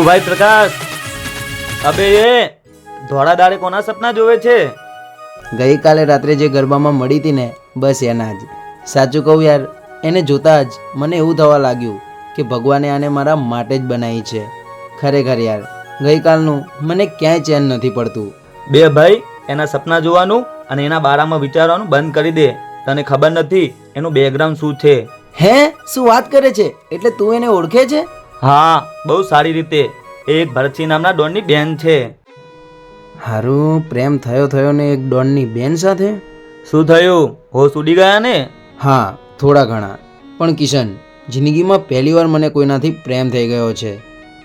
શું ભાઈ પ્રકાશ અબે એ ધોળા દાડે કોના સપના જોવે છે? ગઈકાલે રાત્રે જે ગરબામાં મળી હતી ને બસ એના જ. સાચું કહું યાર એને જોતા જ મને એવું થવા લાગ્યું કે ભગવાને આને મારા માટે જ બનાવી છે. ખરેખર યાર ગઈકાલનું મને ક્યાંય ચેન નથી પડતું. બે ભાઈ એના સપના જોવાનું અને એના બારામાં વિચારવાનું બંધ કરી દે. તને ખબર નથી એનું બેકગ્રાઉન્ડ શું છે? હે શું વાત કરે છે? એટલે તું એને ઓળખે છે? હા બહુ સારી રીતે. એ એક ભરતસિંહ નામના ડોનની બેન છે. હારું પ્રેમ થયો થયો ને એક ડોનની બેન સાથે? શું થયું? હોશ ઉડી ગયા ને? હા થોડા ઘણા. પણ કિશન જિંદગીમાં પહેલીવાર મને કોઈનાથી પ્રેમ થઈ ગયો છે.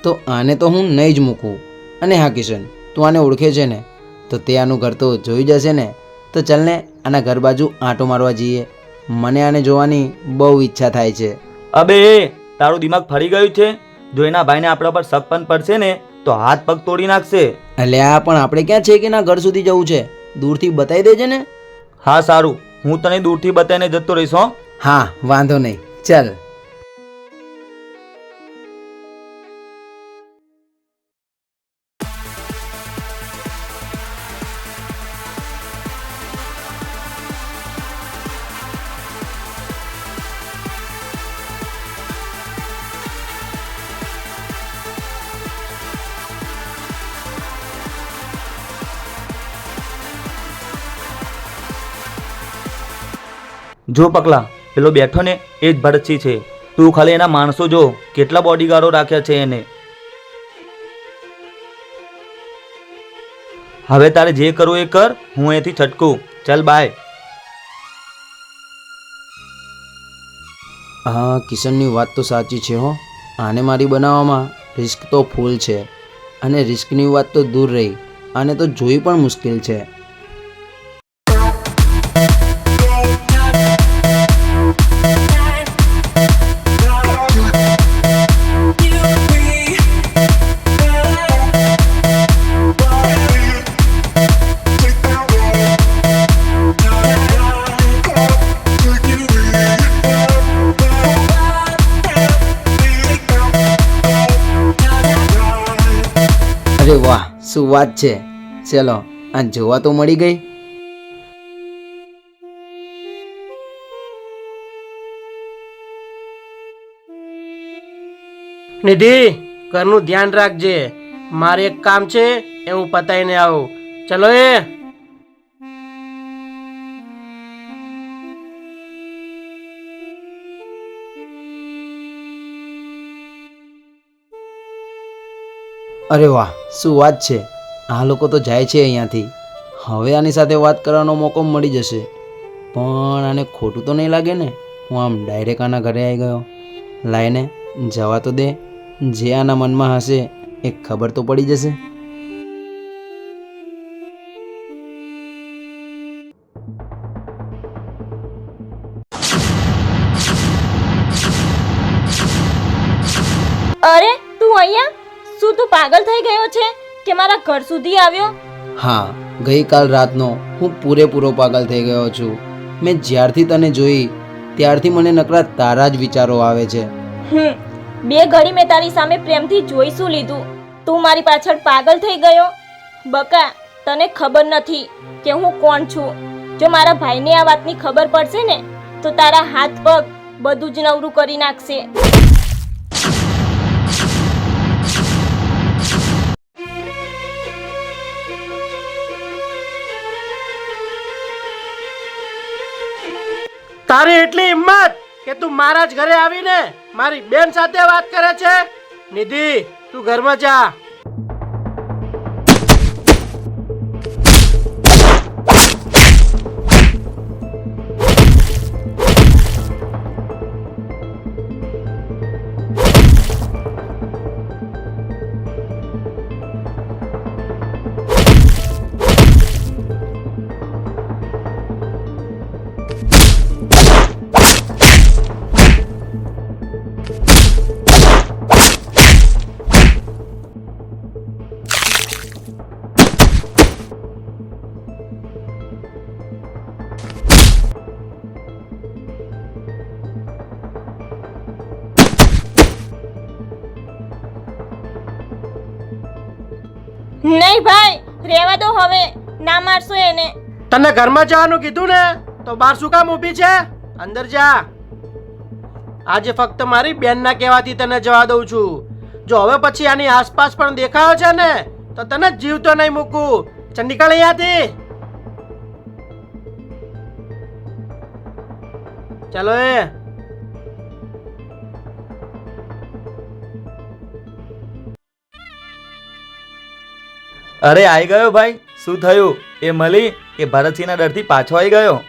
તો આને તો હું નહીં જ મૂકું. અને હા કિશન તું આને ઓળખે છે ને? તો તે આનું ઘર તો જોઈ જશે ને? તો ચાલને આના ઘર બાજુ આંટો મારવા જઈએ. મને આને જોવાની બહુ ઈચ્છા થાય છે. અબે તારું દિમાગ ફરી ગયું છે? જો એના ભાઈને આપણા પર શક પણ પડશે ને તો હાથ પગ તોડી નાખશે. એટલે આ પણ આપણે ક્યાં છે કે ના ઘર સુધી જવું છે? દૂરથી બતાવી દેજે ને. હા સારું હું તને દૂરથી બતાવીને જતો રહીશ હો. હા વાંધો નહીં. ચાલ. જો પકલા પેલો બેઠો ને એ જ ભરતસિંહ છે. તું ખાલી એના માણસો જો, કેટલા બોડીગાર્ડો રાખ્યા છે એને. હવે તારે જે કરવું એ કર, હું અહીંથી છટકું. ચાલ બાય હા, કિશનની વાત તો સાચી છે હો. આને મારી બનાવવામાં રિસ્ક તો ફૂલ છે. અને રિસ્કની વાત તો દૂર રહી. આને તો જોઈ પણ મુશ્કેલ છે. વાત છે. ચલો આ જોવા તો મળી ગઈ. નિધિ ઘરનું ધ્યાન રાખજે. મારે એક કામ છે એ હું પતાઈને આવું. ચલો એ. અરે વાહ શું વાત છે. આ લોકો તો જાય છે અહીંયાથી. હવે આની સાથે વાત કરવાનો મોકો મળી જશે. પણ આને ખોટું તો નહીં લાગે ને? હું આમ ડાયરેક્ટ આના ઘરે આવી ગયો. લાઈને જવા તો દે. જે આના મનમાં હશે એ ખબર તો પડી જશે. અરે, તું અહીંયા? શું તું પાગલ થઈ ગયો છે? કે મારા ઘર સુધી આવ્યો? હા ગઈકાલ રાતનો હું પૂરેપૂરો પાગલ થઈ ગયો છું. મેં જ્યારથી તને જોઈ ત્યારથી મને નકરા તારા જ વિચારો આવે છે. હમ બે ઘડી મેં તારી સામે પ્રેમથી જોઈશું લીધું. તું મારી પાછળ પાગલ થઈ ગયો? બકા તને ખબર નથી કે હું કોણ છું. જો મારા ભાઈને આ વાતની ખબર પડશે ને તો તારા હાથ પગ બધું જ નવરું કરી નાખશે. તારી એટલી હિંમત કે તું મારા જ ઘરે આવીને મારી બેન સાથે વાત કરે છે? નિધિ, તું ઘરમાં જા. નહીં ભાઈ, રહેવા દો હવે. ના મારશો એને. તને ઘરમાં જવાનું કીધું ને, તો બહાર શું કામ ઊભી છે? અંદર જા. આજે ફક્ત મારી બેનના કહેવાથી તને જવા દઉં છું. જો હવે પછી આની આસપાસ પણ દેખાયો છે ને, તો તને જીવતો નહીં મૂકું. ચલ નીકળ અહીંયાથી. ચાલો એ. અરે આવી ગયો ભાઈ. શું થયું? એ મળી એ ભરતસિંહના ડરથી પાછો આવી ગયો?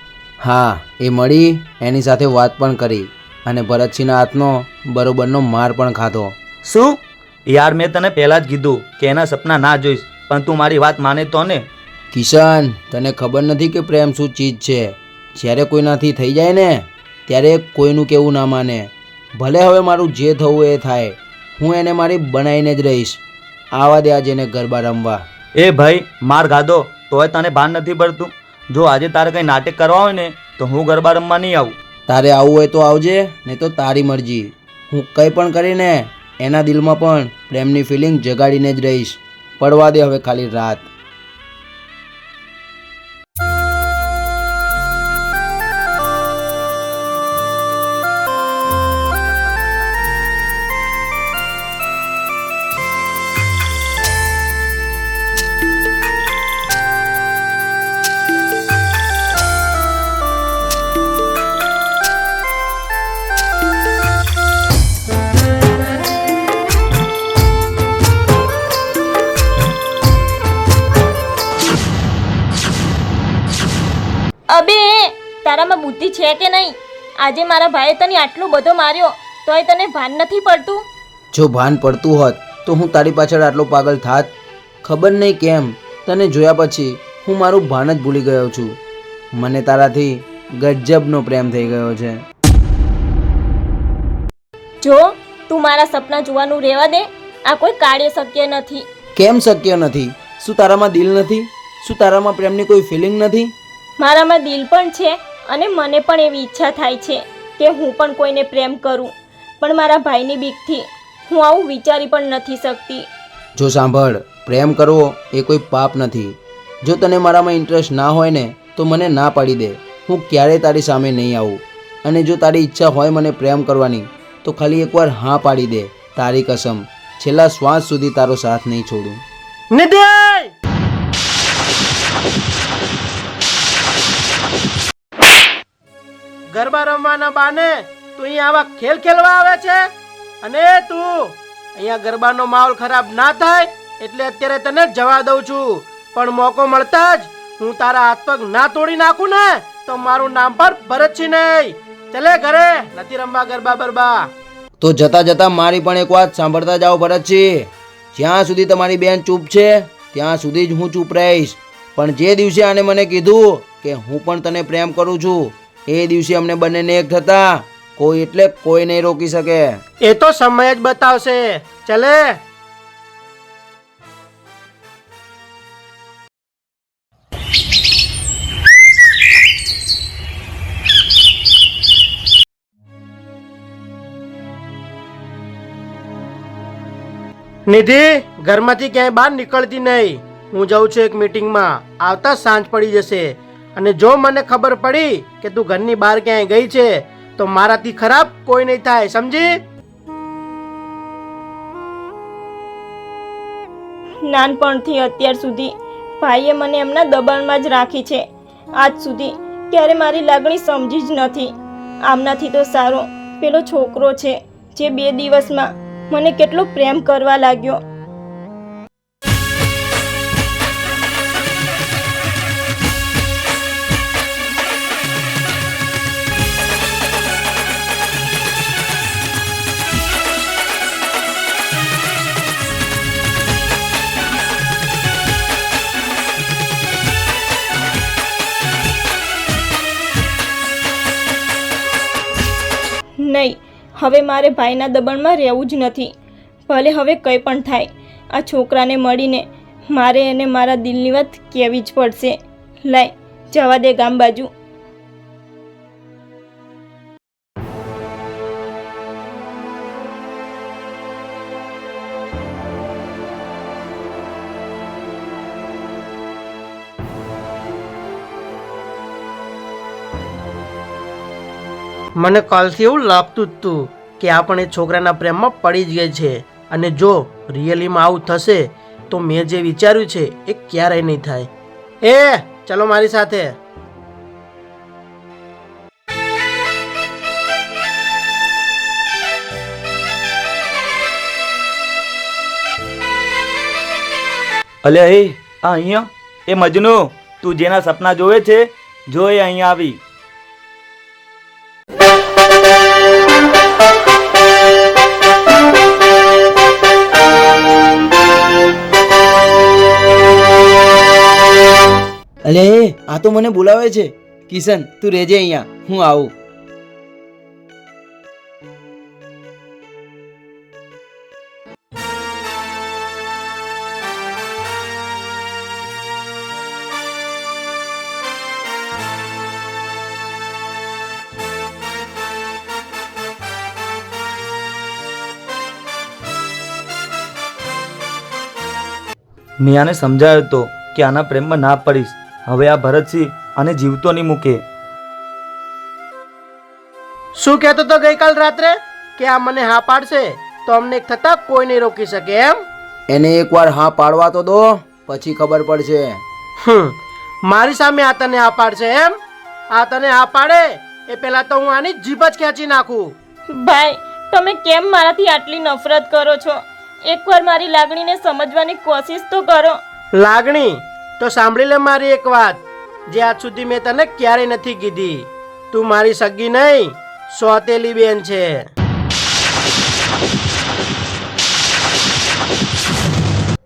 હા એ મળી એની સાથે વાત પણ કરી અને ભરતસિંહના હાથનો બરોબરનો માર પણ ખાધો. શું? યાર મેં તને પહેલાં જ કીધું કે એના સપના ના જોઈશ પણ તું મારી વાત માને તો ને? કિશન તને ખબર નથી કે પ્રેમ શું ચીજ છે? જ્યારે કોઈનાથી થઈ જાય ને ત્યારે કોઈનું કેવું ના માને. ભલે હવે મારું જે થવું એ થાય હું એને મારી બનાવીને જ રહીશ. આવા દે આજે એને ગરબા રમવા. એ ભાઈ, માર ગાધો તોય તને ભાન નથી પડતું. જો આજે તારે કંઈ નાટક કરવા હોય ને, તો હું ગરબા રમવા નહીં આવું. તારે આવવું હોય તો આવજે, નહીં તો તારી મરજી. હું કંઈ પણ કરીને એના દિલમાં પણ પ્રેમની ફિલિંગ જગાડીને જ રહીશ. પડવા દે હવે ખાલી રાત. આજે મારા ભાઈએ તને આટલો બધો માર્યો તોય તને ભાન નથી પડતું? જો ભાન પડતું હોત તો હું તારી પાછળ આટલો પાગલ થાત. ખબર નહીં કેમ તને જોયા પછી હું મારું ભાન જ ભૂલી ગયો છું. મને તારાથી ગજબનો પ્રેમ થઈ ગયો છે. જો તું મારા સપના જોવાનું રહેવા દે આ કોઈ કાર્ય શક્ય નથી. કેમ શક્ય નથી? શું તારામાં દિલ નથી? શું તારામાં પ્રેમની કોઈ ફિલિંગ નથી? મારામાં દિલ પણ છે અને મને પણ એવી ઈચ્છા થાય છે કે હું પણ કોઈને પ્રેમ કરું. પણ મારા ભાઈની બીકથી હું આવું વિચારી પણ નથી શકતી. જો સાંભળ પ્રેમ કરવો એ કોઈ પાપ નથી. જો તને મારામાં ઇન્ટરેસ્ટ ના હોય ને તો મને ના પાડી દે. હું ક્યારેય તારી સામે નહીં આવું. અને જો તારી ઈચ્છા હોય મને પ્રેમ કરવાની તો ખાલી એકવાર હા પાડી દે. તારી કસમ છેલ્લા શ્વાસ સુધી તારો સાથ નહીં છોડું. નિધિ ગરબા રમવાના બાને તું અહીંયા આવા ખેલ ખેલવા આવે છે? અને તું અહીંયા ગરબાનો માહોલ ખરાબ ના થાય એટલે અત્યારે તને જવા દઉં છું. પણ મોકો મળતા જ હું તારા હાથ પગ ના તોડી નાખું ને તો મારું નામ પર ભરતસિંહ નહીં. ચલે ઘરે, નથી રમવા ગરબા બરબા. તો જતા જતા મારી પણ એક વાત સાંભળતા જાઓ ભરતજી જ્યાં સુધી તમારી બેન ચૂપ છે, ત્યાં સુધી જ હું ચૂપ રહીશ. પણ જે દિવસે આને મને કીધું કે હું પણ તને પ્રેમ કરું છું એ દિવસે અમને બંનેને એક થતા. કોઈ એટલે કોઈ નહીં રોકી શકે. એ તો સમય જ બતાવશે. ચલે. નિધિ, ઘરમાંથી ક્યાંય બહાર નીકળતી નહીં. હું જાઉં છું એક મીટિંગમાં આવતા સાંજ પડી જશે. અને જો મને ખબર પડી કે તું ઘરની બહાર ક્યાંય ગઈ છે, તો મારાથી ખરાબ કોઈ નહીં થાય, સમજી? નાનપણથી અત્યાર સુધી ભાઈએ મને એમના દબાણમાં જ રાખી છે. આજ સુધી ક્યારે મારી લાગણી સમજી જ નથી. આમનાથી તો સારો પેલો છોકરો છે, જે બે દિવસમાં મને કેટલો પ્રેમ કરવા લાગ્યો. હવે મારે ભાઈના દબાણમાં રહેવું જ નથી. ભલે હવે કંઈ પણ થાય, આ છોકરાને મળીને મારે એને મારા દિલની વાત કહેવી જ પડશે. લાય, જવા દે ગામ બાજુ. મને કાલથી એવું લાગતું જ તું કે આપણે છોકરાના પ્રેમમાં પડી જ ગઈ છે. અને જો રિયલીમાં આવું થશે, તો મેં જે વિચાર્યું છે એ ક્યારેય નહીં થાય. એ, ચલો મારી સાથે. અલે, એ, આ અહીંયા? એ મજનુ, તું જેના સપના જોવે છે, જો એ અહીંયા આવી. અલે, આ તો મને બોલાવે છે. કિશન, તું રહેજે અહીંયા. હું આવું. મિયાને આને સમજાવ્યો હતો કે આના પ્રેમમાં ના પડીશ. હવે આ ભરતસિંહ અને જીવતો નહીં મૂકે. શું કહેતો તો ગઈકાલ રાત્રે કે આ મને હા પાડશે? તો અમને થતા કોઈ નહીં રોકી શકે એમ? એને એકવાર હા પાડવા તો દો પછી ખબર પડશે. હમ મારી સામે આ તને આ પાડશે એમ? આ તને આ પાડે એ પહેલા તો હું આની જીભ જ ખેંચી નાખું. ભાઈ તમે કેમ મારાથી આટલી નફરત કરો છો? એકવાર મારી લાગણીને સમજવાની કોશિશ તો કરો. લાગણી? તો સાંભળી લે મારી એક વાત. જે આજ સુધી મેં તને ક્યારેય નથી કીધી. તું મારી સગી નહીં, સોતેલી બેન છે.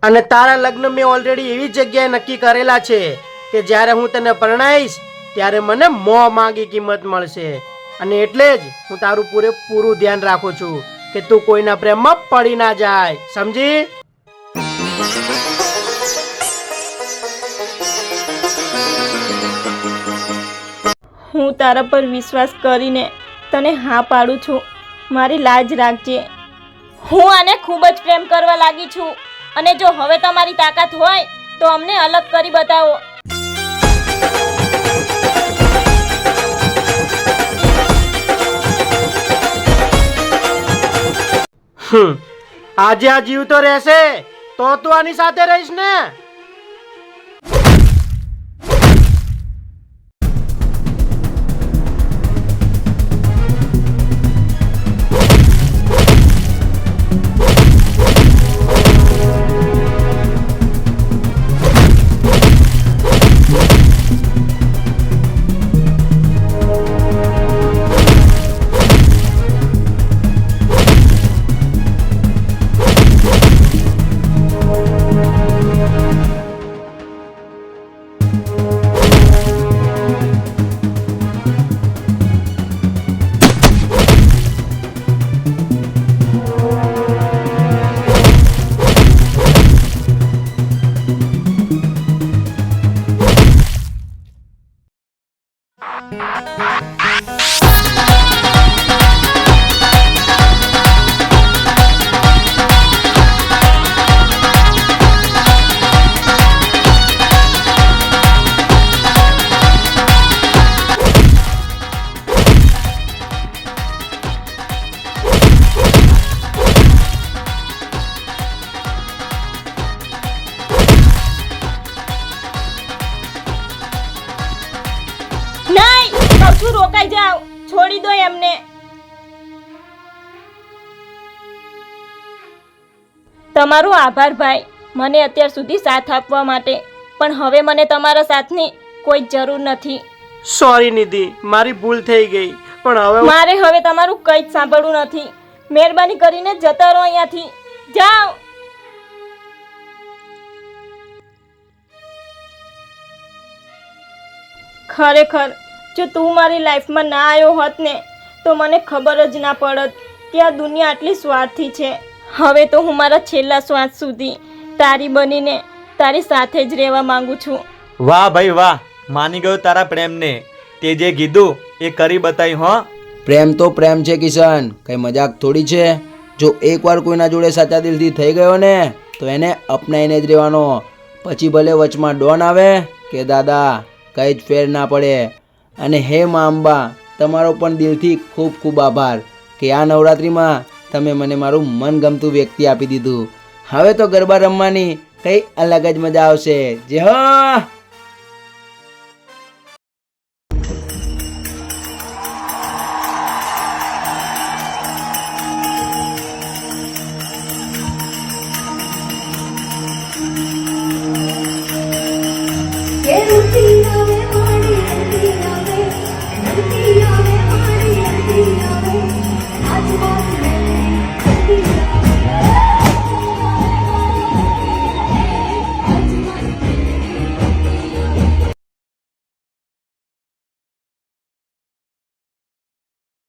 અને તારા લગ્ન મેં ઓલરેડી એવી જગ્યાએ નક્કી કરેલા છે કે જ્યારે હું તને પરણાઈશ, ત્યારે મને મોં માંગી કિંમત મળશે. અને એટલે જ હું તારું પૂરેપૂરું ધ્યાન રાખું છું કે તું કોઈના પ્રેમમાં પડી ના જાય. સમજી? હું તારા પર વિશ્વાસ કરીને તને હા પાડું છું. મારી લાજ રાખજે. હું આને ખૂબ જ પ્રેમ કરવા લાગી છું. અને જો હવે તમારી તાકાત હોય, તો અમને અલગ કરી બતાવો. હમ, આજે આ જીવ તો રહેશે, તો તું આની સાથે રહીશ ને? તમારો આભાર ભાઈ. મને અત્યાર સુધી સાથ આપવા માટે. પણ હવે મને તમારા સાથની કોઈ જરૂર નથી. સોરી નિધિ મારી ભૂલ થઈ ગઈ. પણ હવે મારે હવે તમારું કંઈ જ સાંભળવું નથી. મહેરબાની કરીને જતા રહો અહીંયાથી. જાઓ. ખરેખર જો તું મારી લાઈફમાં ના આવ્યો હોત ને તો મને ખબર જ ના પડત કે આ દુનિયા આટલી સ્વાર્થી છે. હવે તો હું મારા છેલ્લા શ્વાસ સુધી તારી બનીને તારી સાથે જ રહેવા માંગુ છું. વાહ ભાઈ વાહ માની ગયો તારા પ્રેમને. તે જે કીધું એ કરી બતાવી હો. પ્રેમ તો પ્રેમ છે કિશન કઈ મજાક થોડી છે? જો એકવાર કોઈના જોડે સાચા દિલથી થઈ ગયો ને તો એને અપનાઈને જ રહેવાનો. પછી ભલે વચમાં ડોન આવે કે દાદા કંઈ જ ફેર ના પડે. અને હે મા અંબા તમારો પણ દિલથી ખૂબ ખૂબ આભાર કે આ નવરાત્રિમાં તમે મને મારું મનગમતું વ્યક્તિ આપી દીધું. હવે તો ગરબા રમવાની કંઈ અલગ જ મજા આવશે. જે હો!